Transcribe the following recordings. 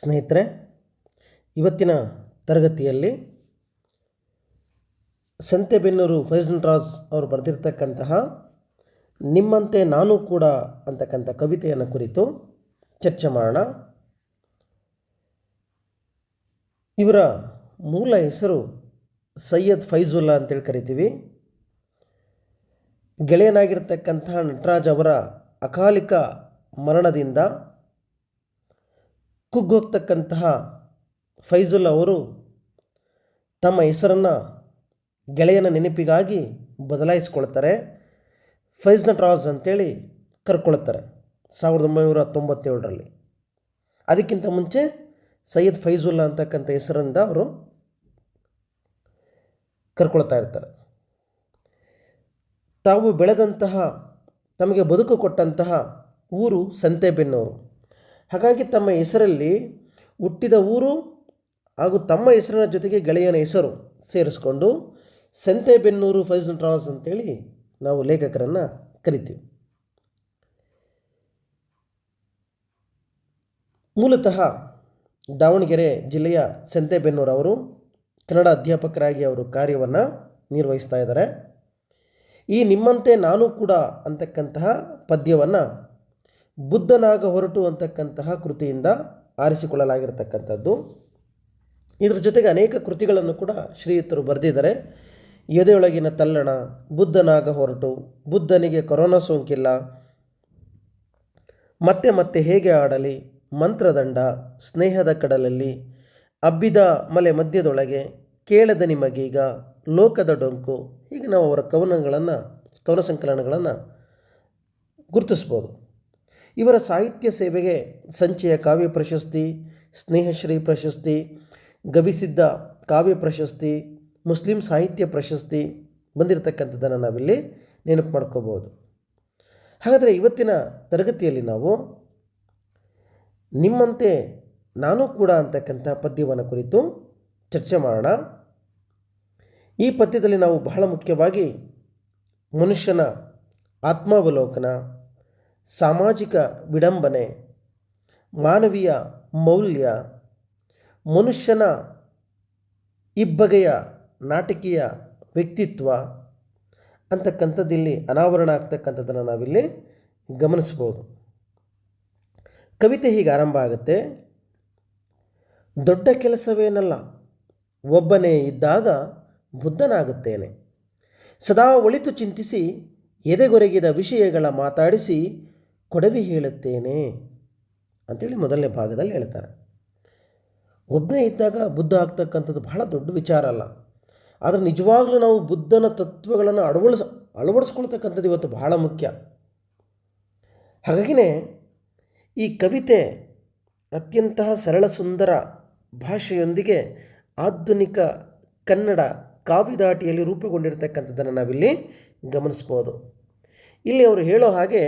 ಸ್ನೇಹಿತರೆ, ಇವತ್ತಿನ ತರಗತಿಯಲ್ಲಿ ಸಂತೆಬೆನ್ನೂರು ಫೈಜನ್ ರಾಜ್ ಅವರು ಬರೆದಿರ್ತಕ್ಕಂತಹ ನಿಮ್ಮಂತೆ ನಾನು ಕೂಡ ಅಂತಕ್ಕಂಥ ಕವಿತೆಯನ್ನು ಕುರಿತು ಚರ್ಚೆ ಮಾಡೋಣ. ಇವರ ಮೂಲ ಹೆಸರು ಸೈಯದ್ ಫೈಜುಲ್ಲಾ ಅಂತೇಳಿ ಕರಿತೀವಿ. ಗೆಳೆಯನಾಗಿರ್ತಕ್ಕಂತಹ ನಟರಾಜ್ ಅವರ ಅಕಾಲಿಕ ಮರಣದಿಂದ ಕುಗ್ಗೋಗ್ತಕ್ಕಂತಹ ಫೈಜುಲ್ ಅವರು ತಮ್ಮ ಹೆಸರನ್ನು ಗೆಳೆಯನ ನೆನಪಿಗಾಗಿ ಬದಲಾಯಿಸ್ಕೊಳ್ತಾರೆ. ಫೈಜ್ನ ಟ್ರಾಸ್ ಅಂತೇಳಿ ಕರ್ಕೊಳ್ತಾರೆ ಸಾವಿರದ ಒಂಬೈನೂರ ತೊಂಬತ್ತೇಳರಲ್ಲಿ. ಅದಕ್ಕಿಂತ ಮುಂಚೆ ಸೈಯದ್ ಫೈಜುಲ್ಲಾ ಅಂತಕ್ಕಂಥ ಹೆಸರಿಂದ ಅವರು ಕರ್ಕೊಳ್ತಾ ಇರ್ತಾರೆ. ತಾವು ಬೆಳೆದಂತಹ ತಮಗೆ ಬದುಕು ಕೊಟ್ಟಂತಹ ಊರು ಸಂತೆಬೆನ್ನೂರು. ಹಾಗಾಗಿ ತಮ್ಮ ಹೆಸರಲ್ಲಿ ಹುಟ್ಟಿದ ಊರು ಹಾಗೂ ತಮ್ಮ ಹೆಸರಿನ ಜೊತೆಗೆ ಗೆಳೆಯನ ಹೆಸರು ಸೇರಿಸ್ಕೊಂಡು ಸಂತೆಬೆನ್ನೂರು ಫೈಸನ್ ಟ್ರಾವೆಲ್ಸ್ ಅಂತೇಳಿ ನಾವು ಲೇಖಕರನ್ನು ಕರಿತೀವಿ. ಮೂಲತಃ ದಾವಣಗೆರೆ ಜಿಲ್ಲೆಯ ಸಂತೆಬೆನ್ನೂರು ಅವರು ಕನ್ನಡ ಅಧ್ಯಾಪಕರಾಗಿ ಅವರು ಕಾರ್ಯವನ್ನು ನಿರ್ವಹಿಸ್ತಾ ಇದ್ದಾರೆ. ಈ ನಿಮ್ಮಂತೆ ನಾನು ಕೂಡ ಅಂತಕ್ಕಂತಹ ಪದ್ಯವನ್ನು ಬುದ್ಧನಾಗ ಹೊರಟು ಅಂತಕ್ಕಂತಹ ಕೃತಿಯಿಂದ ಆರಿಸಿಕೊಳ್ಳಲಾಗಿರ್ತಕ್ಕಂಥದ್ದು. ಇದರ ಜೊತೆಗೆ ಅನೇಕ ಕೃತಿಗಳನ್ನು ಕೂಡ ಶ್ರೀಯುತರು ಬರೆದಿದ್ದಾರೆ. ಎದೆಯೊಳಗಿನ ತಲ್ಲಣ, ಬುದ್ಧನಾಗ ಹೊರಟು, ಬುದ್ಧನಿಗೆ ಕೊರೋನಾ ಸೋಂಕಿಲ್ಲ, ಮತ್ತೆ ಮತ್ತೆ ಹೇಗೆ ಆಡಲಿ, ಮಂತ್ರದಂಡ, ಸ್ನೇಹದ ಕಡಲಲ್ಲಿ, ಅಬ್ಬಿದ ಮಲೆ ಮಧ್ಯದೊಳಗೆ, ಕೇಳದ ನಿಮಗೀಗ, ಲೋಕದ ಡೊಂಕು, ಹೀಗೆ ನಾವು ಅವರ ಕವನಗಳನ್ನು, ಕವನ ಸಂಕಲನಗಳನ್ನು ಗುರುತಿಸ್ಬೋದು. ಇವರ ಸಾಹಿತ್ಯ ಸೇವೆಗೆ ಸಂಚಯ ಕಾವ್ಯ ಪ್ರಶಸ್ತಿ, ಸ್ನೇಹಶ್ರೀ ಪ್ರಶಸ್ತಿ ಗವಿಸಿದ್ದ ಕಾವ್ಯ ಪ್ರಶಸ್ತಿ, ಮುಸ್ಲಿಂ ಸಾಹಿತ್ಯ ಪ್ರಶಸ್ತಿ ಬಂದಿರತಕ್ಕಂಥದ್ದನ್ನು ನಾವಿಲ್ಲಿ ನೆನಪು ಮಾಡ್ಕೋಬೋದು. ಹಾಗಾದರೆ ಇವತ್ತಿನ ತರಗತಿಯಲ್ಲಿ ನಾವು ನಿಮ್ಮಂತೆ ನಾನು ಕೂಡ ಅಂತಕ್ಕಂಥ ಪದ್ಯವನ್ನು ಕುರಿತು ಚರ್ಚೆ ಮಾಡೋಣ. ಈ ಪದ್ಯದಲ್ಲಿ ನಾವು ಬಹಳ ಮುಖ್ಯವಾಗಿ ಮನುಷ್ಯನ ಆತ್ಮಾವಲೋಕನ ಸಾಮಾಜಿಕ ವಿಡಂಬನೆ, ಮಾನವೀಯ ಮೌಲ್ಯ, ಮನುಷ್ಯನ ಇಬ್ಬಗೆಯ ನಾಟಕೀಯ ವ್ಯಕ್ತಿತ್ವ ಅಂತಕ್ಕಂಥದ್ದಿಲ್ಲಿ ಅನಾವರಣ ಆಗ್ತಕ್ಕಂಥದ್ದನ್ನು ನಾವಿಲ್ಲಿ ಗಮನಿಸ್ಬೋದು. ಕವಿತೆ ಹೀಗೆ ಆರಂಭ ಆಗುತ್ತೆ. ದೊಡ್ಡ ಕೆಲಸವೇನಲ್ಲ, ಒಬ್ಬನೇ ಇದ್ದಾಗ ಬುದ್ಧನಾಗುತ್ತೇನೆ. ಸದಾ ಒಳಿತು ಚಿಂತಿಸಿ, ಎದೆಗೊರಗಿದ ವಿಷಯಗಳ ಮಾತಾಡಿಸಿ ಕೊಡವಿ ಹೇಳುತ್ತೇನೆ ಅಂತೇಳಿ ಮೊದಲನೇ ಭಾಗದಲ್ಲಿ ಹೇಳ್ತಾರೆ. ಒಬ್ಬನೇ ಇದ್ದಾಗ ಬುದ್ಧ ಆಗ್ತಕ್ಕಂಥದ್ದು ಬಹಳ ದೊಡ್ಡ ವಿಚಾರ ಅಲ್ಲ. ಆದರೆ ನಿಜವಾಗ್ಲೂ ನಾವು ಬುದ್ಧನ ತತ್ವಗಳನ್ನು ಅಳವಡಿಸ ಅಳವಡಿಸ್ಕೊಳ್ತಕ್ಕಂಥದ್ದು ಇವತ್ತು ಬಹಳ ಮುಖ್ಯ. ಹಾಗಾಗಿನೇ ಈ ಕವಿತೆ ಅತ್ಯಂತ ಸರಳ ಸುಂದರ ಭಾಷೆಯೊಂದಿಗೆ ಆಧುನಿಕ ಕನ್ನಡ ಕಾವ್ಯದಾಟಿಯಲ್ಲಿ ರೂಪುಗೊಂಡಿರ್ತಕ್ಕಂಥದ್ದನ್ನು ನಾವಿಲ್ಲಿ ಗಮನಿಸ್ಬೋದು. ಇಲ್ಲಿ ಅವರು ಹೇಳೋ ಹಾಗೆ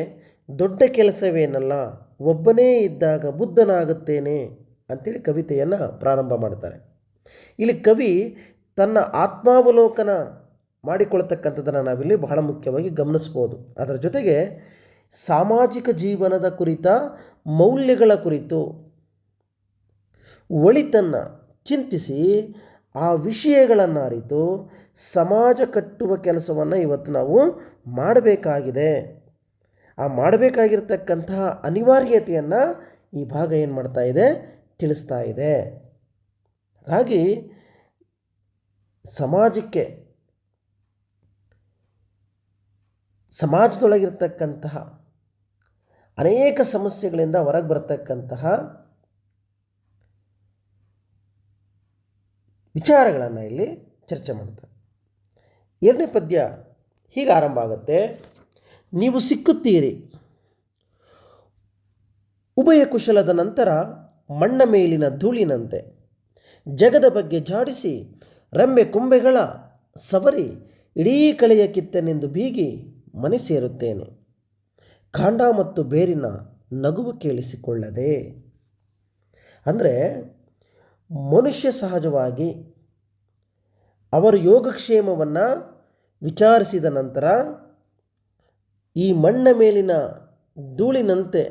ದೊಡ್ಡ ಕೆಲಸವೇನಲ್ಲ, ಒಬ್ಬನೇ ಇದ್ದಾಗ ಬುದ್ಧನಾಗುತ್ತೇನೆ ಅಂತೇಳಿ ಕವಿತೆಯನ್ನು ಪ್ರಾರಂಭ ಮಾಡ್ತಾರೆ. ಇಲ್ಲಿ ಕವಿ ತನ್ನ ಆತ್ಮಾವಲೋಕನ ಮಾಡಿಕೊಳ್ತಕ್ಕಂಥದ್ದನ್ನು ನಾವಿಲ್ಲಿ ಬಹಳ ಮುಖ್ಯವಾಗಿ ಗಮನಿಸ್ಬೋದು. ಅದರ ಜೊತೆಗೆ ಸಾಮಾಜಿಕ ಜೀವನದ ಕುರಿತ, ಮೌಲ್ಯಗಳ ಕುರಿತು ಒಳಿತನ್ನು ಚಿಂತಿಸಿ ಆ ವಿಷಯಗಳನ್ನು ಅರಿತು ಸಮಾಜ ಕಟ್ಟುವ ಕೆಲಸವನ್ನು ಇವತ್ತು ನಾವು ಮಾಡಬೇಕಾಗಿದೆ. ಆ ಮಾಡಬೇಕಾಗಿರ್ತಕ್ಕಂತಹ ಅನಿವಾರ್ಯತೆಯನ್ನು ಈ ಭಾಗ ಏನು ಮಾಡ್ತಾ ಇದೆ? ತಿಳಿಸ್ತಾ ಇದೆ. ಹಾಗಾಗಿ ಸಮಾಜಕ್ಕೆ ಸಮಾಜದೊಳಗಿರ್ತಕ್ಕಂತಹ ಅನೇಕ ಸಮಸ್ಯೆಗಳಿಂದ ಹೊರಗೆ ಬರ್ತಕ್ಕಂತಹ ವಿಚಾರಗಳನ್ನು ಇಲ್ಲಿ ಚರ್ಚೆ ಮಾಡ್ತಾರೆ ಎರಡನೇ ಪದ್ಯ ಹೀಗೆ ಆರಂಭ ಆಗುತ್ತೆ. ನೀವು ಸಿಕ್ಕುತ್ತೀರಿ. ಉಭಯ ಕುಶಲದ ನಂತರ ಮಣ್ಣ ಮೇಲಿನ ಧೂಳಿನಂತೆ ಜಗದ ಬಗ್ಗೆ ಜಾಡಿಸಿ ರಂಬೆ ಕೊಂಬೆಗಳ ಸವರಿ ಇಡೀ ಕಳೆಯ ಕಿತ್ತನೆಂದು ಬೀಗಿ ಮನೆ ಸೇರುತ್ತೇನೆ. ಕಾಂಡ ಮತ್ತು ಬೇರಿನ ನಗುವ ಕೇಳಿಸಿಕೊಳ್ಳದೆ. ಅಂದರೆ ಮನುಷ್ಯ ಸಹಜವಾಗಿ ಅವರ ಯೋಗಕ್ಷೇಮವನ್ನು ವಿಚಾರಿಸಿದ ನಂತರ ಈ ಮಣ್ಣ ಮೇಲಿನ ಧೂಳಿನಂತೆ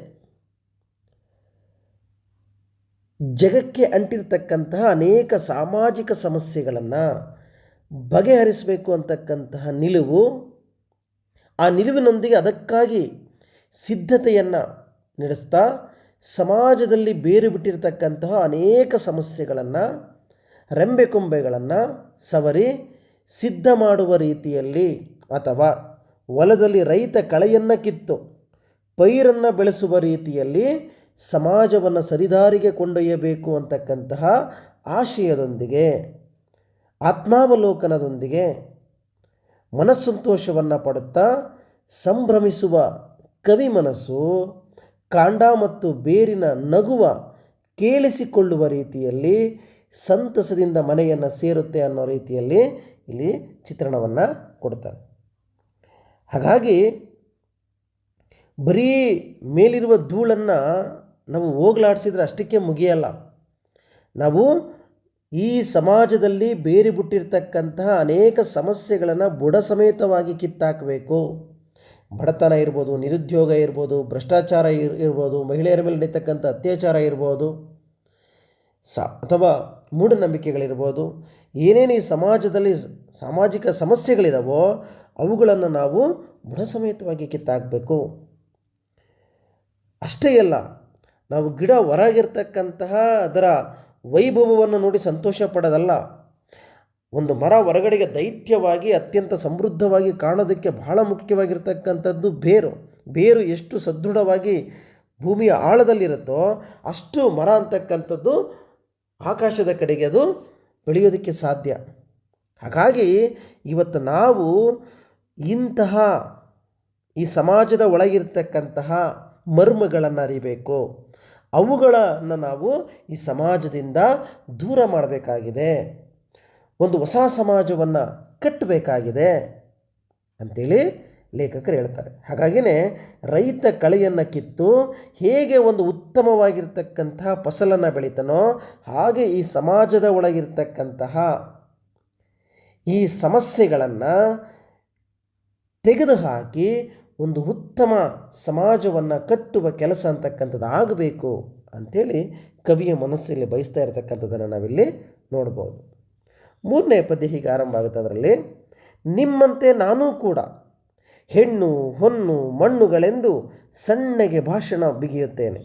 ಜಗಕ್ಕೆ ಅಂಟಿರ್ತಕ್ಕಂತಹ ಅನೇಕ ಸಾಮಾಜಿಕ ಸಮಸ್ಯೆಗಳನ್ನು ಬಗೆಹರಿಸಬೇಕು ಅಂತಕ್ಕಂತಹ ನಿಲುವು ಆ ನಿಲುವಿನೊಂದಿಗೆ ಅದಕ್ಕಾಗಿ ಸಿದ್ಧತೆಯನ್ನು ನಡೆಸ್ತಾ ಸಮಾಜದಲ್ಲಿ ಬೇರು ಬಿಟ್ಟಿರತಕ್ಕಂತಹ ಅನೇಕ ಸಮಸ್ಯೆಗಳನ್ನು ರೆಂಬೆಕೊಂಬೆಗಳನ್ನು ಸವರಿ ಸಿದ್ಧ ಮಾಡುವ ರೀತಿಯಲ್ಲಿ ಅಥವಾ ಹೊಲದಲ್ಲಿ ರೈತ ಕಳೆಯನ್ನು ಕಿತ್ತು, ಪೈರನ್ನು ಬೆಳೆಸುವ ರೀತಿಯಲ್ಲಿ ಸಮಾಜವನ್ನು ಸರಿದಾರಿಗೆ ಕೊಂಡೊಯ್ಯಬೇಕು ಅಂತಕ್ಕಂತಹ ಆಶಯದೊಂದಿಗೆ, ಆತ್ಮಾವಲೋಕನದೊಂದಿಗೆ ಮನಸ್ಸಂತೋಷವನ್ನು ಪಡುತ್ತಾ ಸಂಭ್ರಮಿಸುವ ಕವಿ ಮನಸ್ಸು, ಕಾಂಡ ಮತ್ತು ಬೇರಿನ ನಗುವ ಕೇಳಿಸಿಕೊಳ್ಳುವ ರೀತಿಯಲ್ಲಿ ಸಂತಸದಿಂದ ಮನೆಯನ್ನು ಸೇರುತ್ತೆ ಅನ್ನೋ ರೀತಿಯಲ್ಲಿ ಇಲ್ಲಿ ಚಿತ್ರಣವನ್ನು ಕೊಡ್ತಾರೆ. ಹಾಗಾಗಿ ಬರೀ ಮೇಲಿರುವ ಧೂಳನ್ನು ನಾವು ಹೋಗ್ಲಾಡಿಸಿದ್ರೆ ಅಷ್ಟಕ್ಕೆ ಮುಗಿಯಲ್ಲ. ನಾವು ಈ ಸಮಾಜದಲ್ಲಿ ಬೇರಿ ಬಿಟ್ಟಿರ್ತಕ್ಕಂತಹ ಅನೇಕ ಸಮಸ್ಯೆಗಳನ್ನು ಬುಡ ಸಮೇತವಾಗಿ ಕಿತ್ತಾಕಬೇಕು. ಬಡತನ ಇರ್ಬೋದು, ನಿರುದ್ಯೋಗ ಇರ್ಬೋದು, ಭ್ರಷ್ಟಾಚಾರ ಇರ್, ಇರ್ಬೋದು, ಮಹಿಳೆಯರ ಮೇಲೆ ನಡೀತಕ್ಕಂಥ ಅತ್ಯಾಚಾರ ಇರ್ಬೋದು, ಸ, ಅಥವಾ ಮೂಢನಂಬಿಕೆಗಳಿರ್ಬೋದು ಏನೇನು ಈ ಸಮಾಜದಲ್ಲಿ ಸಾಮಾಜಿಕ ಸಮಸ್ಯೆಗಳಿದಾವೋ ಅವುಗಳನ್ನು ನಾವು ಬುಡ ಸಮೇತವಾಗಿ ಕಿತ್ತಾಕಬೇಕು. ಅಷ್ಟೇ ಅಲ್ಲ, ನಾವು ಗಿಡ ಹೊರಗಿರ್ತಕ್ಕಂತಹ ಅದರ ವೈಭವವನ್ನು ನೋಡಿ ಸಂತೋಷ ಪಡೋದಲ್ಲ. ಒಂದು ಮರ ಹೊರಗಡೆಗೆ ದೈತ್ಯವಾಗಿ, ಅತ್ಯಂತ ಸಮೃದ್ಧವಾಗಿ ಕಾಣೋದಕ್ಕೆ ಬಹಳ ಮುಖ್ಯವಾಗಿರ್ತಕ್ಕಂಥದ್ದು ಬೇರು. ಬೇರು ಎಷ್ಟು ಸದೃಢವಾಗಿ ಭೂಮಿಯ ಆಳದಲ್ಲಿರುತ್ತೋ ಅಷ್ಟು ಮರ ಅಂತಕ್ಕಂಥದ್ದು ಆಕಾಶದ ಕಡೆಗೆ ಅದು ಬೆಳೆಯೋದಕ್ಕೆ ಸಾಧ್ಯ. ಹಾಗಾಗಿ ಇವತ್ತು ನಾವು ಇಂತಹ ಈ ಸಮಾಜದ ಒಳಗಿರ್ತಕ್ಕಂತಹ ಮರ್ಮಗಳನ್ನು ಅರಿಬೇಕು ಅವುಗಳನ್ನು ನಾವು ಈ ಸಮಾಜದಿಂದ ದೂರ ಮಾಡಬೇಕಾಗಿದೆ. ಒಂದು ಹೊಸ ಸಮಾಜವನ್ನು ಕಟ್ಟಬೇಕಾಗಿದೆ ಅಂಥೇಳಿ ಲೇಖಕರು ಹೇಳ್ತಾರೆ. ಹಾಗಾಗಿಯೇ ರೈತ ಕಳೆಯನ್ನು ಕಿತ್ತು ಹೇಗೆ ಒಂದು ಉತ್ತಮವಾಗಿರ್ತಕ್ಕಂತಹ ಫಸಲನ್ನು ಬೆಳೀತಾನೋ ಹಾಗೆ ಈ ಸಮಾಜದ ಒಳಗಿರ್ತಕ್ಕಂತಹ ಈ ಸಮಸ್ಯೆಗಳನ್ನು ತೆಗೆದುಹಾಕಿ ಒಂದು ಉತ್ತಮ ಸಮಾಜವನ್ನು ಕಟ್ಟುವ ಕೆಲಸ ಅಂತಕ್ಕಂಥದ್ದು ಆಗಬೇಕು ಅಂಥೇಳಿ ಕವಿಯ ಮನಸ್ಸಲ್ಲಿ ಬಯಸ್ತಾ ಇರತಕ್ಕಂಥದ್ದನ್ನು ನಾವಿಲ್ಲಿ ನೋಡ್ಬೋದು. ಮೂರನೇ ಪದ್ಯ ಹೀಗೆ ಆರಂಭ ಆಗುತ್ತೆ ಅದರಲ್ಲಿ, ನಿಮ್ಮಂತೆ ನಾನೂ ಕೂಡ ಹೆಣ್ಣು, ಹೊನ್ನು, ಮಣ್ಣುಗಳೆಂದು ಸಣ್ಣಗೆ ಭಾಷಣ ಬಿಗಿಯುತ್ತೇನೆ.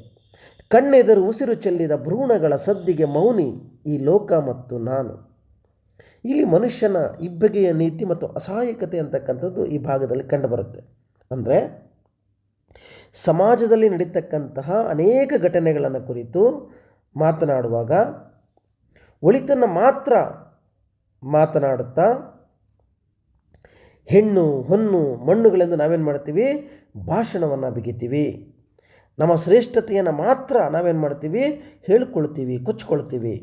ಕಣ್ಣೆದರು ಉಸಿರು ಚೆಲ್ಲಿದ ಭ್ರೂಣಗಳ ಸದ್ದಿಗೆ ಮೌನಿ ಈ ಲೋಕ ಮತ್ತು ನಾನು. ಇಲ್ಲಿ ಮನುಷ್ಯನ ಇಬ್ಬಗೆಯ ನೀತಿ ಮತ್ತು ಅಸಹಾಯಕತೆ ಅಂತಕ್ಕಂಥದ್ದು ಈ ಭಾಗದಲ್ಲಿ ಕಂಡುಬರುತ್ತೆ. ಅಂದರೆ, ಸಮಾಜದಲ್ಲಿ ನಡೀತಕ್ಕಂತಹ ಅನೇಕ ಘಟನೆಗಳನ್ನು ಕುರಿತು ಮಾತನಾಡುವಾಗ, ಒಳಿತನ್ನು ಮಾತ್ರ ಮಾತನಾಡುತ್ತಾ ಹೆಣ್ಣು, ಹೊನ್ನು, ಮಣ್ಣುಗಳೆಂದು ನಾವೇನು ಮಾಡ್ತೀವಿ? ಭಾಷಣವನ್ನು ಬಿಗಿತೀವಿ. ನಮ್ಮ ಶ್ರೇಷ್ಠತೆಯನ್ನು ಮಾತ್ರ ನಾವೇನು ಮಾಡ್ತೀವಿ? ಹೇಳ್ಕೊಳ್ತೀವಿ, ಕೊಚ್ಕೊಳ್ತೀವಿ.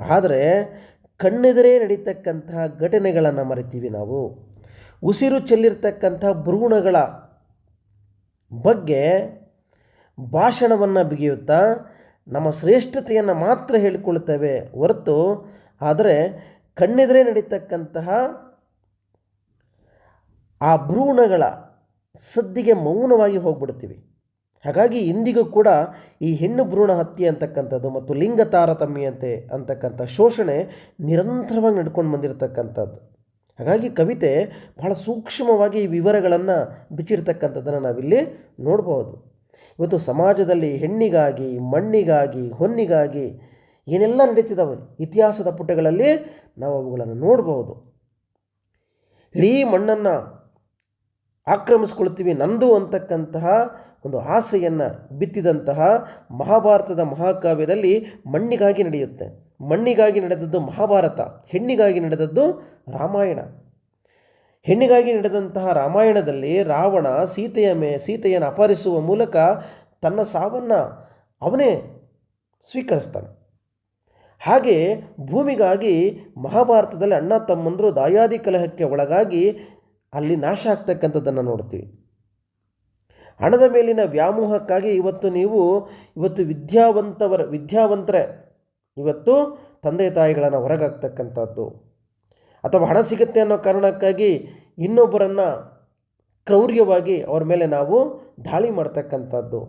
ಆದರೆ ಕಣ್ಣೆದುರೇ ನಡೀತಕ್ಕಂತಹ ಘಟನೆಗಳನ್ನು ಮರಿತೀವಿ ನಾವು. ಉಸಿರು ಚೆಲ್ಲಿರ್ತಕ್ಕಂಥ ಭ್ರೂಣಗಳ ಬಗ್ಗೆ ಭಾಷಣವನ್ನು ಬಿಗಿಯುತ್ತಾ ನಮ್ಮ ಶ್ರೇಷ್ಠತೆಯನ್ನು ಮಾತ್ರ ಹೇಳಿಕೊಳ್ತೇವೆ ಹೊರತು, ಆದರೆ ಕಣ್ಣೆದುರೇ ನಡೀತಕ್ಕಂತಹ ಆ ಭ್ರೂಣಗಳ ಸದ್ದಿಗೆ ಮೌನವಾಗಿ ಹೋಗ್ಬಿಡ್ತೀವಿ ಹಾಗಾಗಿ ಇಂದಿಗೂ ಕೂಡ ಈ ಹೆಣ್ಣು ಭ್ರೂಣ ಹತ್ಯೆ ಅಂತಕ್ಕಂಥದ್ದು ಮತ್ತು ಲಿಂಗ ತಾರತಮ್ಯಂತೆ ಅಂತಕ್ಕಂಥ ಶೋಷಣೆ ನಿರಂತರವಾಗಿ ನಡ್ಕೊಂಡು ಬಂದಿರತಕ್ಕಂಥದ್ದು. ಹಾಗಾಗಿ ಕವಿತೆ ಬಹಳ ಸೂಕ್ಷ್ಮವಾಗಿ ಈ ವಿವರಗಳನ್ನು ಬಿಚ್ಚಿರ್ತಕ್ಕಂಥದ್ದನ್ನು ನಾವಿಲ್ಲಿ ನೋಡ್ಬೋದು. ಇವತ್ತು ಸಮಾಜದಲ್ಲಿ ಹೆಣ್ಣಿಗಾಗಿ, ಮಣ್ಣಿಗಾಗಿ, ಹೊನ್ನಿಗಾಗಿ ಏನೆಲ್ಲ ನಡೀತಿದ್ದಾವೆ ಇತಿಹಾಸದ ಪುಟಗಳಲ್ಲಿ ನಾವು ಅವುಗಳನ್ನು ನೋಡ್ಬೋದು. ಇಡೀ ಮಣ್ಣನ್ನು ಆಕ್ರಮಿಸ್ಕೊಳ್ತೀವಿ ನಂದು ಅಂತಕ್ಕಂತಹ ಒಂದು ಆಸೆಯನ್ನು ಬಿತ್ತಿದಂತಹ ಮಹಾಭಾರತದ ಮಹಾಕಾವ್ಯದಲ್ಲಿ ಮಣ್ಣಿಗಾಗಿ ನಡೆಯುತ್ತೆ. ಮಣ್ಣಿಗಾಗಿ ನಡೆದದ್ದು ಮಹಾಭಾರತ, ಹೆಣ್ಣಿಗಾಗಿ ನಡೆದದ್ದು ರಾಮಾಯಣ. ಹೆಣ್ಣಿಗಾಗಿ ನಡೆದಂತಹ ರಾಮಾಯಣದಲ್ಲಿ ರಾವಣ ಸೀತೆಯ ಮೇ, ಸೀತೆಯನ್ನು ಅಪಹರಿಸುವ ಮೂಲಕ ತನ್ನ ಸಾವನ್ನು ಅವನೇ ಸ್ವೀಕರಿಸ್ತಾನೆ. ಹಾಗೆ ಭೂಮಿಗಾಗಿ ಮಹಾಭಾರತದಲ್ಲಿ ಅಣ್ಣ ತಮ್ಮಂದರು ದಾಯಾದಿ ಕಲಹಕ್ಕೆ ಒಳಗಾಗಿ ಅಲ್ಲಿ ನಾಶ ಆಗ್ತಕ್ಕಂಥದ್ದನ್ನು ನೋಡ್ತೀವಿ. ಹಣದ ಮೇಲಿನ ವ್ಯಾಮೋಹಕ್ಕಾಗಿ ಇವತ್ತು ನೀವು, ಇವತ್ತು ವಿದ್ಯಾವಂತವರ, ವಿದ್ಯಾವಂತರೇ, ಇವತ್ತು ತಂದೆ ತಾಯಿಗಳನ್ನು ಹೊರಗಾಗ್ತಕ್ಕಂಥದ್ದು ಅಥವಾ ಹಣ ಸಿಗುತ್ತೆ ಅನ್ನೋ ಕಾರಣಕ್ಕಾಗಿ ಇನ್ನೊಬ್ಬರನ್ನು ಕ್ರೌರ್ಯವಾಗಿ ಅವ್ರ ಮೇಲೆ ನಾವು ದಾಳಿ ಮಾಡ್ತಕ್ಕಂಥದ್ದು.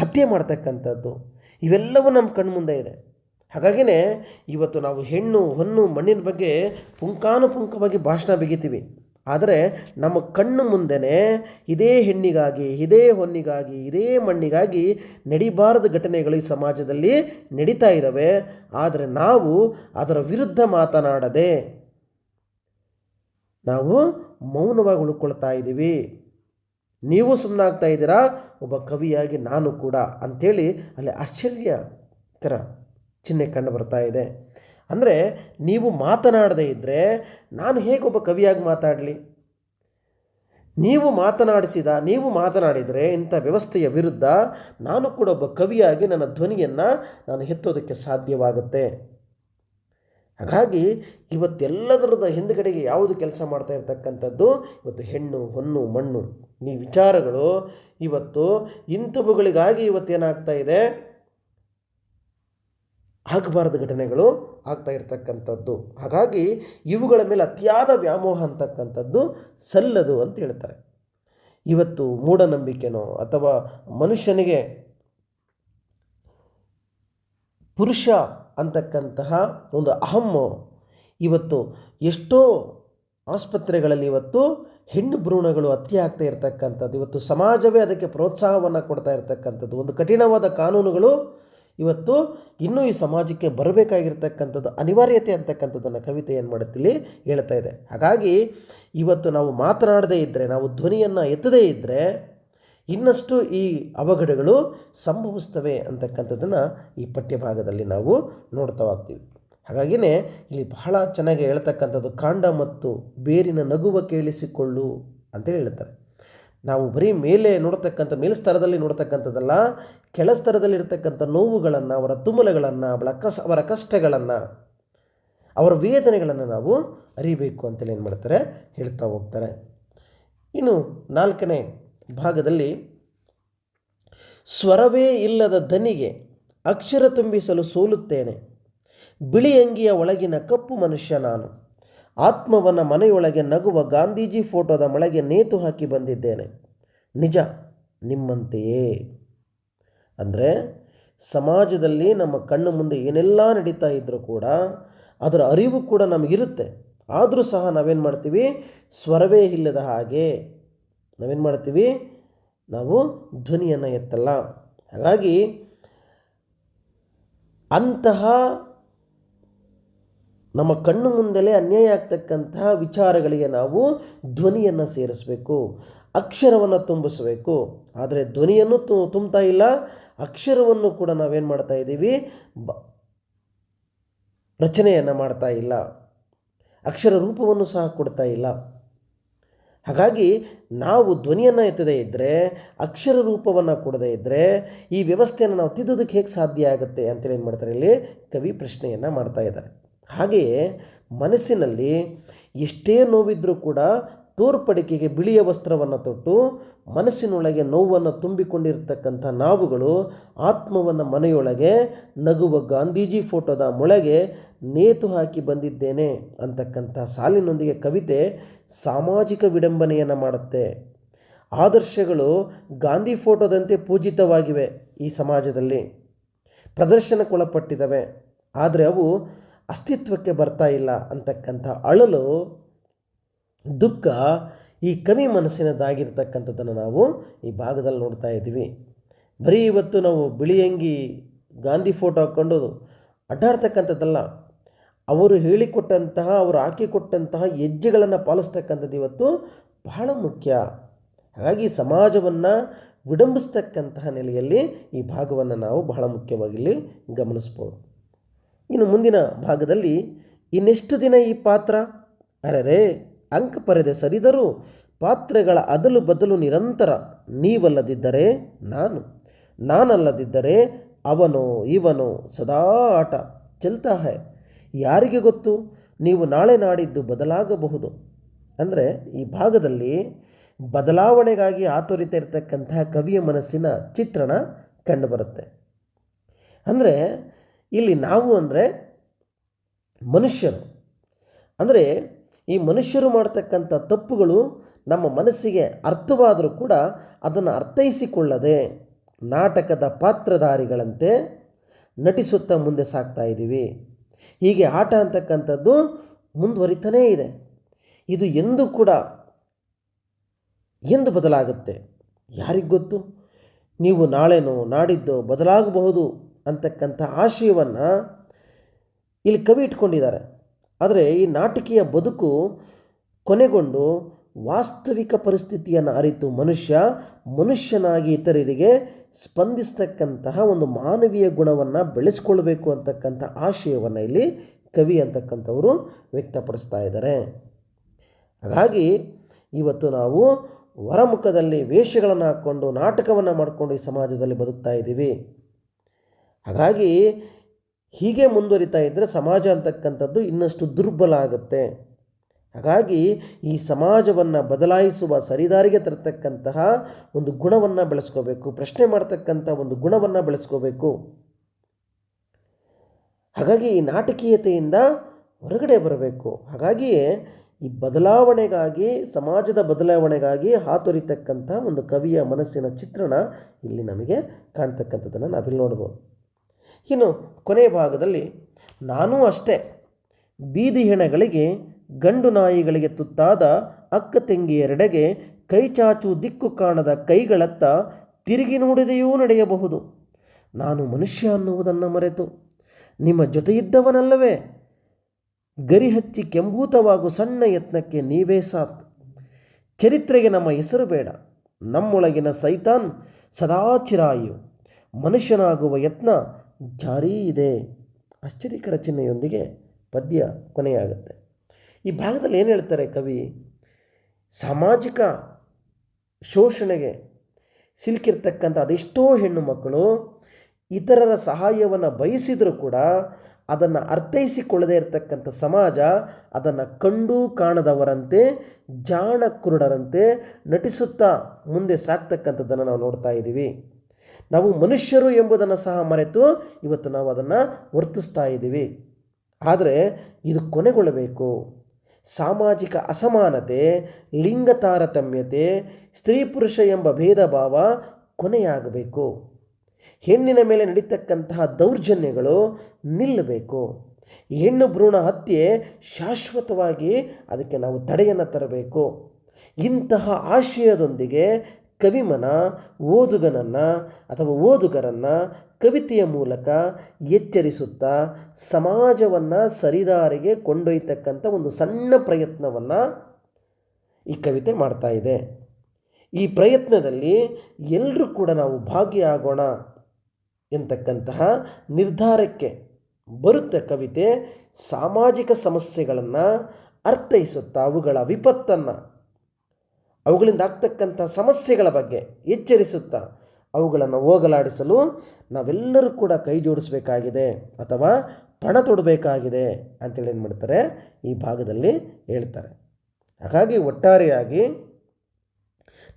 ಹತ್ಯೆ ಮಾಡ್ತಕ್ಕಂಥದ್ದು. ಇವೆಲ್ಲವೂ ನಮ್ಮ ಕಣ್ಮುಂದೆ ಇದೆ. ಹಾಗಾಗಿನೇ ಇವತ್ತು ನಾವು ಹೆಣ್ಣು, ಹೊನ್ನು, ಮಣ್ಣಿನ ಬಗ್ಗೆ ಪುಂಕಾನುಪುಂಕವಾಗಿ ಭಾಷಣ ಬಿಗಿತೀವಿ. ಆದರೆ ನಮ್ಮ ಕಣ್ಣು ಮುಂದೆನೇ ಇದೇ ಹೆಣ್ಣಿಗಾಗಿ, ಇದೇ ಹೊನ್ನಿಗಾಗಿ, ಇದೇ ಮಣ್ಣಿಗಾಗಿ ನಡಿಬಾರದ ಘಟನೆಗಳು ಈ ಸಮಾಜದಲ್ಲಿ ನಡೀತಾ ಇದ್ದಾವೆ. ಆದರೆ ನಾವು ಅದರ ವಿರುದ್ಧ ಮಾತನಾಡದೆ ನಾವು ಮೌನವಾಗಿ ಉಳ್ಕೊಳ್ತಾ ಇದ್ದೀವಿ. ನೀವು ಸುಮ್ಮನಾಗ್ತಾ ಇದ್ದೀರಾ? ಒಬ್ಬ ಕವಿಯಾಗಿ ನಾನು ಕೂಡ. ಅಂಥೇಳಿ ಅಲ್ಲಿ ಆಶ್ಚರ್ಯಕರ ಚಿಹ್ನೆ ಕಂಡು ಬರ್ತಾ ಇದೆ. ಅಂದರೆ ನೀವು ಮಾತನಾಡದೇ ಇದ್ದರೆ ನಾನು ಹೇಗೊಬ್ಬ ಕವಿಯಾಗಿ ಮಾತಾಡಲಿ? ನೀವು ಮಾತನಾಡಿಸಿದ, ನೀವು ಮಾತನಾಡಿದರೆ ಇಂಥ ವ್ಯವಸ್ಥೆಯ ವಿರುದ್ಧ ನಾನು ಕೂಡ ಒಬ್ಬ ಕವಿಯಾಗಿ ನನ್ನ ಧ್ವನಿಯನ್ನು ನಾನು ಎತ್ತೋದಕ್ಕೆ ಸಾಧ್ಯವಾಗುತ್ತೆ. ಹಾಗಾಗಿ ಇವತ್ತೆಲ್ಲದರದ ಹಿಂದುಗಡೆಗೆ ಯಾವುದು ಕೆಲಸ ಮಾಡ್ತಾ ಇರ್ತಕ್ಕಂಥದ್ದು? ಇವತ್ತು ಹೆಣ್ಣು, ಹೊನ್ನು, ಮಣ್ಣು. ಈ ವಿಚಾರಗಳು ಇವತ್ತು ಇಂಥವುಗಳಿಗಾಗಿ ಇವತ್ತೇನಾಗ್ತಾ ಇದೆ? ಆಗಬಾರದ ಘಟನೆಗಳು ಆಗ್ತಾ ಇರತಕ್ಕಂಥದ್ದು. ಹಾಗಾಗಿ ಇವುಗಳ ಮೇಲೆ ಅತಿಯಾದ ವ್ಯಾಮೋಹ ಅಂತಕ್ಕಂಥದ್ದು ಸಲ್ಲದು ಅಂತ ಹೇಳ್ತಾರೆ. ಇವತ್ತು ಮೂಢನಂಬಿಕೆನೋ ಅಥವಾ ಮನುಷ್ಯನಿಗೆ ಪುರುಷ ಅಂತಕ್ಕಂತಹ ಒಂದು ಅಹಮ್ಮ ಇವತ್ತು ಎಷ್ಟೋ ಆಸ್ಪತ್ರೆಗಳಲ್ಲಿ ಇವತ್ತು ಹೆಣ್ಣು ಭ್ರೂಣಗಳು ಹತ್ಯೆ ಆಗ್ತಾ ಇರತಕ್ಕಂಥದ್ದು. ಇವತ್ತು ಸಮಾಜವೇ ಅದಕ್ಕೆ ಪ್ರೋತ್ಸಾಹವನ್ನು ಕೊಡ್ತಾ ಇರತಕ್ಕಂಥದ್ದು. ಒಂದು ಕಠಿಣವಾದ ಕಾನೂನುಗಳು ಇವತ್ತು ಇನ್ನೂ ಈ ಸಮಾಜಕ್ಕೆ ಬರಬೇಕಾಗಿರ್ತಕ್ಕಂಥದ್ದು ಅನಿವಾರ್ಯತೆ ಅಂತಕ್ಕಂಥದ್ದನ್ನು ಕವಿತೆ ಏನು ಮಾಡುತ್ತಿಲ್ಲಿ ಹೇಳ್ತಾ ಇದೆ. ಹಾಗಾಗಿ ಇವತ್ತು ನಾವು ಮಾತನಾಡದೇ ಇದ್ದರೆ ನಾವು ಧ್ವನಿಯನ್ನು ಎತ್ತದೇ ಇದ್ದರೆ ಇನ್ನಷ್ಟು ಈ ಅವಘಡಗಳು ಸಂಭವಿಸ್ತವೆ ಅಂತಕ್ಕಂಥದ್ದನ್ನು ಈ ಪಠ್ಯಭಾಗದಲ್ಲಿ ನಾವು ನೋಡ್ತಾ ಹೋಗ್ತೀವಿ. ಹಾಗಾಗಿಯೇ ಇಲ್ಲಿ ಬಹಳ ಚೆನ್ನಾಗಿ ಹೇಳ್ತಕ್ಕಂಥದ್ದು, ಕಾಂಡ ಮತ್ತು ಬೇರಿನ ನಗುವ ಕೇಳಿಸಿಕೊಳ್ಳು ಅಂತ ಹೇಳ್ತಾರೆ. ನಾವು ಬರೀ ಮೇಲೆ ನೋಡತಕ್ಕಂಥ ಮೇಲ್ಸ್ತರದಲ್ಲಿ ನೋಡ್ತಕ್ಕಂಥದ್ದಲ್ಲ ಕೆಳಸ್ತರದಲ್ಲಿರ್ತಕ್ಕಂಥ ಸ್ತರದಲ್ಲಿ ನೋವುಗಳನ್ನು, ಅವರ ತುಮಲಗಳನ್ನು, ಅವಳ ಕಸ, ಅವರ ಕಷ್ಟಗಳನ್ನು, ಅವರ ವೇದನೆಗಳನ್ನು ನಾವು ಅರಿಬೇಕು ಅಂತೇಳಿ ಏನು ಮಾಡ್ತಾರೆ, ಹೇಳ್ತಾ ಹೋಗ್ತಾರೆ. ಇನ್ನು ನಾಲ್ಕನೇ ಭಾಗದಲ್ಲಿ, ಸ್ವರವೇ ಇಲ್ಲದ ದನಿಗೆ ಅಕ್ಷರ ತುಂಬಿಸಲು ಸೋಲುತ್ತೇನೆ, ಬಿಳಿ ಅಂಗಿಯ ಒಳಗಿನ ಕಪ್ಪು ಮನುಷ್ಯ ನಾನು. ಆತ್ಮವನ್ನ ಮನೆಯೊಳಗೆ ನಗುವ ಗಾಂಧೀಜಿ ಫೋಟೋದ ಮಳೆಗೆ ನೇತು ಹಾಕಿ ಬಂದಿದ್ದೇನೆ. ನಿಜ, ನಿಮ್ಮಂತೆಯೇ. ಅಂದರೆ, ಸಮಾಜದಲ್ಲಿ ನಮ್ಮ ಕಣ್ಣು ಮುಂದೆ ಏನೆಲ್ಲ ನಡೀತಾ ಇದ್ದರೂ ಕೂಡ ಅದರ ಅರಿವು ಕೂಡ ನಮಗಿರುತ್ತೆ. ಆದರೂ ಸಹ ನಾವೇನು ಮಾಡ್ತೀವಿ? ಸ್ವರವೇ ಇಲ್ಲದ ಹಾಗೆ ನಾವೇನು ಮಾಡ್ತೀವಿ? ನಾವು ಧ್ವನಿಯನ್ನು ಎತ್ತಲ್ಲ. ಹಾಗಾಗಿ ಅಂತಹ ನಮ್ಮ ಕಣ್ಣು ಮುಂದಲೇ ಅನ್ಯಾಯ ಆಗ್ತಕ್ಕಂತಹ ವಿಚಾರಗಳಿಗೆ ನಾವು ಧ್ವನಿಯನ್ನು ಸೇರಿಸಬೇಕು, ಅಕ್ಷರವನ್ನು ತುಂಬಿಸಬೇಕು. ಆದರೆ ಧ್ವನಿಯನ್ನು ತು, ತುಂಬ್ತಾ ಇಲ್ಲ, ಅಕ್ಷರವನ್ನು ಕೂಡ ನಾವೇನು ಮಾಡ್ತಾ ಇದ್ದೀವಿ? ಬ, ರಚನೆಯನ್ನು ಮಾಡ್ತಾ ಇಲ್ಲ. ಅಕ್ಷರ ರೂಪವನ್ನು ಸಹ ಕೊಡ್ತಾ ಇಲ್ಲ. ಹಾಗಾಗಿ ನಾವು ಧ್ವನಿಯನ್ನು ಎತ್ತದೇ ಇದ್ದರೆ ಅಕ್ಷರ ರೂಪವನ್ನು ಕೊಡದೇ ಇದ್ದರೆ ಈ ವ್ಯವಸ್ಥೆಯನ್ನು ನಾವು ತಿದ್ದೋದಕ್ಕೆ ಹೇಗೆ ಸಾಧ್ಯ ಆಗುತ್ತೆ ಅಂತೇಳಿ ಏನು ಮಾಡ್ತಾರೆ ಇಲ್ಲಿ? ಕವಿ ಪ್ರಶ್ನೆಯನ್ನು ಮಾಡ್ತಾ ಇದ್ದಾರೆ. ಹಾಗೆಯೇ ಮನಸ್ಸಿನಲ್ಲಿ ಎಷ್ಟೇ ನೋವಿದ್ದರೂ ಕೂಡ ತೋರ್ಪಡಿಕೆಗೆ ಬಿಳಿಯ ವಸ್ತ್ರವನ್ನು ತೊಟ್ಟು ಮನಸ್ಸಿನೊಳಗೆ ನೋವನ್ನು ತುಂಬಿಕೊಂಡಿರ್ತಕ್ಕಂಥ ನಾವುಗಳು ಆತ್ಮವನ್ನು ಮನೆಯೊಳಗೆ ನಗುವ ಗಾಂಧೀಜಿ ಫೋಟೋದ ಮೊಳಗೆ ನೇತು ಹಾಕಿ ಬಂದಿದ್ದೇನೆ ಅಂತಕ್ಕಂಥ ಸಾಲಿನೊಂದಿಗೆ ಕವಿತೆ ಸಾಮಾಜಿಕ ವಿಡಂಬನೆಯನ್ನು ಮಾಡುತ್ತೆ. ಆದರ್ಶಗಳು ಗಾಂಧಿ ಫೋಟೋದಂತೆ ಪೂಜಿತವಾಗಿವೆ ಈ ಸಮಾಜದಲ್ಲಿ. ಪ್ರದರ್ಶನಕ್ಕೊಳಪಟ್ಟಿದ್ದಾವೆ. ಆದರೆ ಅವು ಅಸ್ತಿತ್ವಕ್ಕೆ ಬರ್ತಾ ಇಲ್ಲ ಅಂತಕ್ಕಂಥ ಅಳಲು ದುಃಖ ಈ ಕವಿ ಮನಸ್ಸಿನದಾಗಿರ್ತಕ್ಕಂಥದ್ದನ್ನು ನಾವು ಈ ಭಾಗದಲ್ಲಿ ನೋಡ್ತಾ ಇದ್ದೀವಿ. ಬರೀ ಇವತ್ತು ನಾವು ಬಿಳಿಯಂಗಿ ಗಾಂಧಿ ಫೋಟೋ ಹಾಕ್ಕೊಂಡು ಅಡ್ಡಾಡ್ತಕ್ಕಂಥದ್ದಲ್ಲ, ಅವರು ಹೇಳಿಕೊಟ್ಟಂತಹ, ಅವರು ಹಾಕಿಕೊಟ್ಟಂತಹ ಹೆಜ್ಜೆಗಳನ್ನು ಪಾಲಿಸ್ತಕ್ಕಂಥದ್ದು ಇವತ್ತು ಬಹಳ ಮುಖ್ಯ. ಹಾಗಾಗಿ ಸಮಾಜವನ್ನು ವಿಡಂಬಿಸ್ತಕ್ಕಂತಹ ನೆಲೆಯಲ್ಲಿ ಈ ಭಾಗವನ್ನು ನಾವು ಬಹಳ ಮುಖ್ಯವಾಗಿ ಇಲ್ಲಿ ಗಮನಿಸ್ಬೋದು. ಇನ್ನು ಮುಂದಿನ ಭಾಗದಲ್ಲಿ ಇನ್ನೆಷ್ಟು ದಿನ ಈ ಪಾತ್ರ? ಅರೆರೆ, ಅಂಕ ಪರೆದೆ ಸರಿದರೂ ಪಾತ್ರೆಗಳ ಅದಲು ಬದಲು ನಿರಂತರ ನೀವಲ್ಲದಿದ್ದರೆ ನಾನು, ನಾನಲ್ಲದಿದ್ದರೆ ಅವನು ಇವನು ಸದಾ ಆಟ ಚೆಲ್ತಾ ಹೇ ಯಾರಿಗೆ ಗೊತ್ತು? ನೀವು ನಾಳೆ ನಾಡಿದ್ದು ಬದಲಾಗಬಹುದು. ಅಂದರೆ ಈ ಭಾಗದಲ್ಲಿ ಬದಲಾವಣೆಗಾಗಿ ಆತುರಿತ ಇರತಕ್ಕಂತಹ ಕವಿಯ ಮನಸ್ಸಿನ ಚಿತ್ರಣ ಕಂಡುಬರುತ್ತೆ. ಅಂದರೆ ಇಲ್ಲಿ ನಾವು ಅಂದರೆ ಮನುಷ್ಯರು. ಅಂದರೆ ಈ ಮನುಷ್ಯರು ಮಾಡ್ತಕ್ಕಂಥ ತಪ್ಪುಗಳು ನಮ್ಮ ಮನಸ್ಸಿಗೆ ಅರ್ಥವಾದರೂ ಕೂಡ ಅದನ್ನು ಅರ್ಥೈಸಿಕೊಳ್ಳದೆ ನಾಟಕದ ಪಾತ್ರಧಾರಿಗಳಂತೆ ನಟಿಸುತ್ತಾ ಮುಂದೆ ಸಾಗ್ತಾ ಇದ್ದೀವಿ ಹೀಗೆ ಆಟ ಅಂತಕ್ಕಂಥದ್ದು ಮುಂದುವರಿತಾನೇ ಇದೆ. ಇದು ಎಂದು ಕೂಡ ಎಂದು ಬದಲಾಗುತ್ತೆ. ಯಾರಿಗೆ ಗೊತ್ತು? ನೀವು ನಾಳೆನೋ ನಾಡಿದ್ದೋ ಬದಲಾಗಬಹುದು. ಅಂತಕ್ಕಂಥ ಆಶಯವನ್ನು ಇಲ್ಲಿ ಕವಿ ಇಟ್ಕೊಂಡಿದ್ದಾರೆ. ಆದರೆ ಈ ನಾಟಕೀಯ ಬದುಕು ಕೊನೆಗೊಂಡು ವಾಸ್ತವಿಕ ಪರಿಸ್ಥಿತಿಯನ್ನು ಅರಿತು ಮನುಷ್ಯ ಮನುಷ್ಯನಾಗಿ ಇತರರಿಗೆ ಸ್ಪಂದಿಸ್ತಕ್ಕಂತಹ ಒಂದು ಮಾನವೀಯ ಗುಣವನ್ನು ಬೆಳೆಸ್ಕೊಳ್ಬೇಕು ಅಂತಕ್ಕಂಥ ಆಶಯವನ್ನು ಇಲ್ಲಿ ಕವಿ ಅಂತಕ್ಕಂಥವರು ವ್ಯಕ್ತಪಡಿಸ್ತಾ ಇದ್ದಾರೆ. ಹಾಗಾಗಿ ಇವತ್ತು ನಾವು ಹೊರಮುಖದಲ್ಲಿ ವೇಷಗಳನ್ನು ಹಾಕ್ಕೊಂಡು ನಾಟಕವನ್ನು ಮಾಡಿಕೊಂಡು ಈ ಸಮಾಜದಲ್ಲಿ ಬದುಕ್ತಾ ಇದ್ದೀವಿ ಹಾಗಾಗಿ ಹೀಗೆ ಮುಂದುವರಿತಾ ಇದ್ದರೆ ಸಮಾಜ ಅಂತಕ್ಕಂಥದ್ದು ಇನ್ನಷ್ಟು ದುರ್ಬಲ ಆಗುತ್ತೆ. ಹಾಗಾಗಿ ಈ ಸಮಾಜವನ್ನು ಬದಲಾಯಿಸುವ ಸರಿದಾರಿಗೆ ತರತಕ್ಕಂತಹ ಒಂದು ಗುಣವನ್ನು ಬೆಳೆಸ್ಕೋಬೇಕು, ಪ್ರಶ್ನೆ ಮಾಡ್ತಕ್ಕಂಥ ಒಂದು ಗುಣವನ್ನು ಬೆಳೆಸ್ಕೋಬೇಕು. ಹಾಗಾಗಿ ಈ ನಾಟಕೀಯತೆಯಿಂದ ಹೊರಗಡೆ ಬರಬೇಕು. ಹಾಗಾಗಿಯೇ ಈ ಬದಲಾವಣೆಗಾಗಿ, ಸಮಾಜದ ಬದಲಾವಣೆಗಾಗಿ ಹಾತೊರಿತಕ್ಕಂಥ ಒಂದು ಕವಿಯ ಮನಸ್ಸಿನ ಚಿತ್ರಣ ಇಲ್ಲಿ ನಮಗೆ ಕಾಣ್ತಕ್ಕಂಥದ್ದನ್ನು ನಾವಿಲ್ಲಿ ನೋಡ್ಬೋದು. ಇನ್ನು ಕೊನೆಯ ಭಾಗದಲ್ಲಿ ನಾನೂ ಅಷ್ಟೇ. ಬೀದಿ ಹೆಣಗಳಿಗೆ, ಗಂಡು ನಾಯಿಗಳಿಗೆ ತುತ್ತಾದ ಅಕ್ಕ ತಂಗಿಯರೆಡೆಗೆ ಕೈ ಚಾಚು ದಿಕ್ಕು ಕಾಣದ ಕೈಗಳತ್ತ ತಿರುಗಿ ನೋಡಿದೆಯೂ ನಡೆಯಬಹುದು. ನಾನು ಮನುಷ್ಯ ಅನ್ನುವುದನ್ನು ಮರೆತು ನಿಮ್ಮ ಜೊತೆಯಿದ್ದವನಲ್ಲವೇ? ಗರಿ ಹಚ್ಚಿ ಕೆಂಬೂತವಾಗು ಸಣ್ಣ ಯತ್ನಕ್ಕೆ ನೀವೇ ಸಾತ್ ಚರಿತ್ರೆಗೆ ನಮ್ಮ ಹೆಸರು ಬೇಡ. ನಮ್ಮೊಳಗಿನ ಸೈತಾನ್ ಸದಾ ಚಿರಾಯು. ಮನುಷ್ಯನಾಗುವ ಯತ್ನ ಜಾರಿ ಇದೆ. ಆಶ್ಚರ್ಯಕರ ಚಿಹ್ನೆಯೊಂದಿಗೆ ಪದ್ಯ ಕೊನೆಯಾಗುತ್ತೆ. ಈ ಭಾಗದಲ್ಲಿ ಏನು ಹೇಳ್ತಾರೆ ಕವಿ? ಸಾಮಾಜಿಕ ಶೋಷಣೆಗೆ ಸಿಲುಕಿರ್ತಕ್ಕಂಥ ಅದೆಷ್ಟೋ ಹೆಣ್ಣು ಮಕ್ಕಳು ಇತರರ ಸಹಾಯವನ್ನು ಬಯಸಿದರೂ ಕೂಡ ಅದನ್ನು ಅರ್ಥೈಸಿಕೊಳ್ಳದೇ ಇರತಕ್ಕಂಥ ಸಮಾಜ ಅದನ್ನು ಕಂಡು ಕಾಣದವರಂತೆ, ಜಾಣ ಕುರುಡರಂತೆ ನಟಿಸುತ್ತಾ ಮುಂದೆ ಸಾಕ್ತಕ್ಕಂಥದ್ದನ್ನು ನಾವು ನೋಡ್ತಾ ಇದ್ದೀವಿ ನಾವು ಮನುಷ್ಯರು ಎಂಬುದನ್ನು ಸಹ ಮರೆತು ಇವತ್ತು ನಾವು ಅದನ್ನು ವರ್ತಿಸ್ತಾ ಇದ್ದೀವಿ. ಆದರೆ ಇದು ಕೊನೆಗೊಳ್ಳಬೇಕು. ಸಾಮಾಜಿಕ ಅಸಮಾನತೆ, ಲಿಂಗ ತಾರತಮ್ಯತೆ, ಸ್ತ್ರೀ ಪುರುಷ ಎಂಬ ಭೇದ ಭಾವ ಕೊನೆಯಾಗಬೇಕು. ಹೆಣ್ಣಿನ ಮೇಲೆ ನಡೀತಕ್ಕಂತಹ ದೌರ್ಜನ್ಯಗಳು ನಿಲ್ಲಬೇಕು. ಹೆಣ್ಣು ಭ್ರೂಣ ಹತ್ಯೆ ಶಾಶ್ವತವಾಗಿ ಅದಕ್ಕೆ ನಾವು ತಡೆಯನ್ನು ತರಬೇಕು. ಇಂತಹ ಆಶಯದೊಂದಿಗೆ ಕವಿಮನ, ಓದುಗನನ್ನು ಅಥವಾ ಓದುಗರನ್ನು ಕವಿತೆಯ ಮೂಲಕ ಎಚ್ಚರಿಸುತ್ತಾ ಸಮಾಜವನ್ನು ಸರಿದಾರಿಗೆ ಕೊಂಡೊಯ್ತಕ್ಕಂಥ ಒಂದು ಸಣ್ಣ ಪ್ರಯತ್ನವನ್ನು ಈ ಕವಿತೆ ಮಾಡ್ತಾ ಇದೆ. ಈ ಪ್ರಯತ್ನದಲ್ಲಿ ಎಲ್ಲರೂ ಕೂಡ ನಾವು ಭಾಗಿಯಾಗೋಣ ಎಂತಕ್ಕಂತಹ ನಿರ್ಧಾರಕ್ಕೆ ಬರುತ್ತೆ ಕವಿತೆ ಸಾಮಾಜಿಕ ಸಮಸ್ಯೆಗಳನ್ನು ಅರ್ಥೈಸುತ್ತಾ ಅವುಗಳ ವಿಪತ್ತನ್ನು ಅವುಗಳಿಂದ ಆಗ್ತಕ್ಕಂಥ ಸಮಸ್ಯೆಗಳ ಬಗ್ಗೆ ಎಚ್ಚರಿಸುತ್ತಾ ಅವುಗಳನ್ನು ಹೋಗಲಾಡಿಸಲು ನಾವೆಲ್ಲರೂ ಕೂಡ ಕೈ ಜೋಡಿಸಬೇಕಾಗಿದೆ ಅಥವಾ ಪಣ ತೊಡಬೇಕಾಗಿದೆ ಅಂತೇಳಿ ಏನು ಮಾಡ್ತಾರೆ? ಈ ಭಾಗದಲ್ಲಿ ಹೇಳ್ತಾರೆ. ಹಾಗಾಗಿ ಒಟ್ಟಾರೆಯಾಗಿ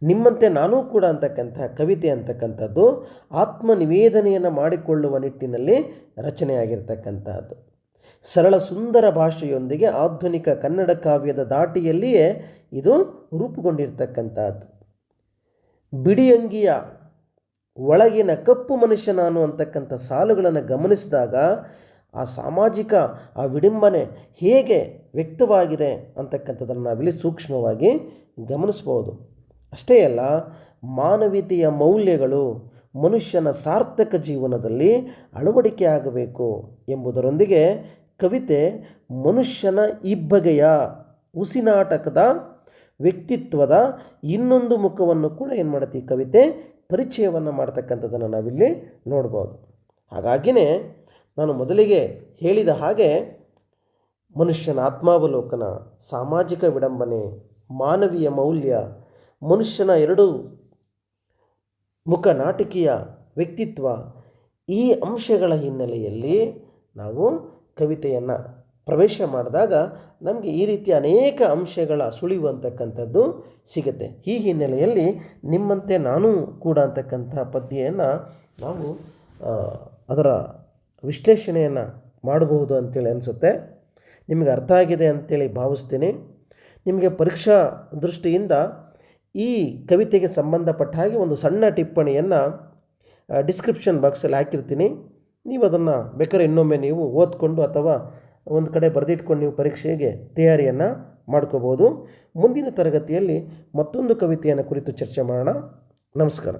ನಿಮ್ಮಂತೆ ನಾನೂ ಕೂಡ ಅಂತಕ್ಕಂಥ ಕವಿತೆ ಅಂತಕ್ಕಂಥದ್ದು ಆತ್ಮನಿವೇದನೆಯನ್ನು ಮಾಡಿಕೊಳ್ಳುವ ನಿಟ್ಟಿನಲ್ಲಿ ರಚನೆಯಾಗಿರ್ತಕ್ಕಂಥದ್ದು ಸರಳ ಸುಂದರ ಭಾಷೆಯೊಂದಿಗೆ ಆಧುನಿಕ ಕನ್ನಡ ಕಾವ್ಯದ ದಾಟಿಯಲ್ಲಿಯೇ ಇದು ರೂಪುಗೊಂಡಿರ್ತಕ್ಕಂಥದ್ದು. ಬಿಡಿಯಂಗಿಯ ಒಳಗಿನ ಕಪ್ಪು ಮನುಷ್ಯ ನಾನು ಅಂತಕ್ಕಂಥ ಸಾಲುಗಳನ್ನು ಗಮನಿಸಿದಾಗ ಆ ಸಾಮಾಜಿಕ, ಆ ವಿಡಂಬನೆ ಹೇಗೆ ವ್ಯಕ್ತವಾಗಿದೆ ಅಂತಕ್ಕಂಥದ್ದನ್ನು ನಾವಿಲ್ಲಿ ಸೂಕ್ಷ್ಮವಾಗಿ ಗಮನಿಸ್ಬೋದು. ಅಷ್ಟೇ ಅಲ್ಲ, ಮಾನವೀಯತೆಯ ಮೌಲ್ಯಗಳು ಮನುಷ್ಯನ ಸಾರ್ಥಕ ಜೀವನದಲ್ಲಿ ಅಳವಡಿಕೆ ಆಗಬೇಕು ಎಂಬುದರೊಂದಿಗೆ ಕವಿತೆ ಮನುಷ್ಯನ ಇಬ್ಬಗೆಯ ಉಸಿನಾಟಕದ ವ್ಯಕ್ತಿತ್ವದ ಇನ್ನೊಂದು ಮುಖವನ್ನು ಕೂಡ ಏನು ಮಾಡುತ್ತೆ ಈ ಕವಿತೆ ಪರಿಚಯವನ್ನು ಮಾಡ್ತಕ್ಕಂಥದ್ದನ್ನು ನಾವಿಲ್ಲಿ ನೋಡ್ಬೋದು. ಹಾಗಾಗಿಯೇ ನಾನು ಮೊದಲಿಗೆ ಹೇಳಿದ ಹಾಗೆ ಮನುಷ್ಯನ ಆತ್ಮಾವಲೋಕನ, ಸಾಮಾಜಿಕ ವಿಡಂಬನೆ, ಮಾನವೀಯ ಮೌಲ್ಯ, ಮನುಷ್ಯನ ಎರಡು ಮುಖ ನಾಟಕೀಯ ವ್ಯಕ್ತಿತ್ವ ಈ ಅಂಶಗಳ ಹಿನ್ನೆಲೆಯಲ್ಲಿ ನಾವು ಕವಿತೆಯನ್ನು ಪ್ರವೇಶ ಮಾಡಿದಾಗ ನಮಗೆ ಈ ರೀತಿಯ ಅನೇಕ ಅಂಶಗಳ ಸುಳಿವು ಅಂತಕ್ಕಂಥದ್ದು ಸಿಗುತ್ತೆ. ಈ ಹಿನ್ನೆಲೆಯಲ್ಲಿ ನಿಮ್ಮಂತೆ ನಾನು ಕೂಡ ಅಂತಕ್ಕಂಥ ಪದ್ಯೆಯನ್ನು ನಾವು ಅದರ ವಿಶ್ಲೇಷಣೆಯನ್ನು ಮಾಡಬಹುದು ಅಂತೇಳಿ ಅನಿಸುತ್ತೆ. ನಿಮಗೆ ಅರ್ಥ ಆಗಿದೆ ಅಂತೇಳಿ ಭಾವಿಸ್ತೀನಿ. ನಿಮಗೆ ಪರೀಕ್ಷಾ ದೃಷ್ಟಿಯಿಂದ ಈ ಕವಿತೆಗೆ ಸಂಬಂಧಪಟ್ಟ ಹಾಗೆ ಒಂದು ಸಣ್ಣ ಟಿಪ್ಪಣಿಯನ್ನು ಡಿಸ್ಕ್ರಿಪ್ಷನ್ ಬಾಕ್ಸಲ್ಲಿ ಹಾಕಿರ್ತೀನಿ. ನೀವು ಅದನ್ನು ಬೇಕಾದ್ರೆ ಇನ್ನೊಮ್ಮೆ ನೀವು ಓದ್ಕೊಂಡು ಅಥವಾ ಒಂದು ಕಡೆ ಬರೆದಿಟ್ಕೊಂಡು ನೀವು ಪರೀಕ್ಷೆಗೆ ತಯಾರಿಯನ್ನು ಮಾಡ್ಕೋಬೋದು. ಮುಂದಿನ ತರಗತಿಯಲ್ಲಿ ಮತ್ತೊಂದು ಕವಿತೆಯನ್ನು ಕುರಿತು ಚರ್ಚೆ ಮಾಡೋಣ. ನಮಸ್ಕಾರ.